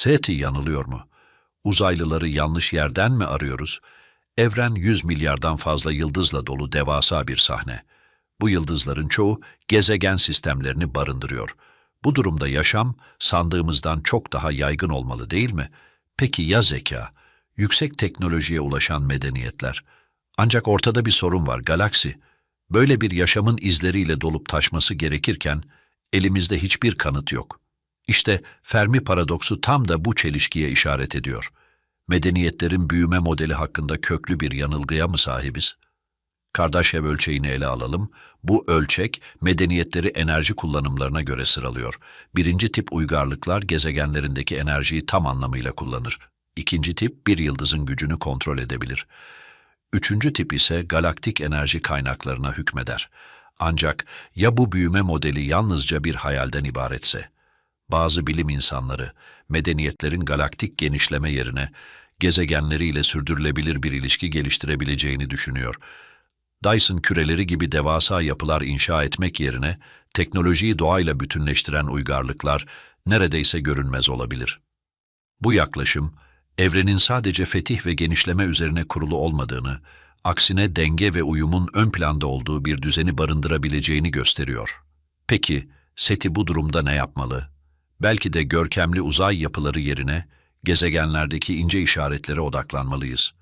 SETI yanılıyor mu? Uzaylıları yanlış yerden mi arıyoruz? Evren 100 milyardan fazla yıldızla dolu devasa bir sahne. Bu yıldızların çoğu gezegen sistemlerini barındırıyor. Bu durumda yaşam sandığımızdan çok daha yaygın olmalı değil mi? Peki ya zeka? Yüksek teknolojiye ulaşan medeniyetler. Ancak ortada bir sorun var galaksi. Böyle bir yaşamın izleriyle dolup taşması gerekirken elimizde hiçbir kanıt yok. İşte Fermi paradoksu tam da bu çelişkiye işaret ediyor. Medeniyetlerin büyüme modeli hakkında köklü bir yanılgıya mı sahibiz? Kardashev ölçeğini ele alalım. Bu ölçek medeniyetleri enerji kullanımlarına göre sıralıyor. Birinci tip uygarlıklar gezegenlerindeki enerjiyi tam anlamıyla kullanır. İkinci tip bir yıldızın gücünü kontrol edebilir. Üçüncü tip ise galaktik enerji kaynaklarına hükmeder. Ancak ya bu büyüme modeli yalnızca bir hayalden ibaretse? Bazı bilim insanları medeniyetlerin galaktik genişleme yerine gezegenleriyle sürdürülebilir bir ilişki geliştirebileceğini düşünüyor. Dyson küreleri gibi devasa yapılar inşa etmek yerine teknolojiyi doğayla bütünleştiren uygarlıklar neredeyse görünmez olabilir. Bu yaklaşım, evrenin sadece fetih ve genişleme üzerine kurulu olmadığını, aksine denge ve uyumun ön planda olduğu bir düzeni barındırabileceğini gösteriyor. Peki, SETI bu durumda ne yapmalı? Belki de görkemli uzay yapıları yerine gezegenlerdeki ince işaretlere odaklanmalıyız.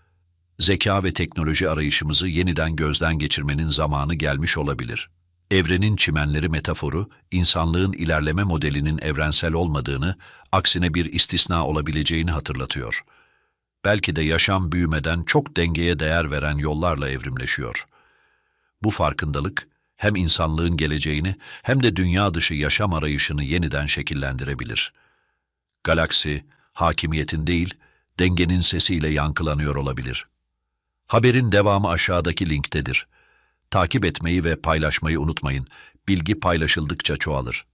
Zeka ve teknoloji arayışımızı yeniden gözden geçirmenin zamanı gelmiş olabilir. Evrenin çimenleri metaforu, insanlığın ilerleme modelinin evrensel olmadığını, aksine bir istisna olabileceğini hatırlatıyor. Belki de yaşam büyümeden çok dengeye değer veren yollarla evrimleşiyor. Bu farkındalık, hem insanlığın geleceğini hem de dünya dışı yaşam arayışını yeniden şekillendirebilir. Galaksi, hakimiyetin değil, dengenin sesiyle yankılanıyor olabilir. Haberin devamı aşağıdaki linktedir. Takip etmeyi ve paylaşmayı unutmayın. Bilgi paylaşıldıkça çoğalır.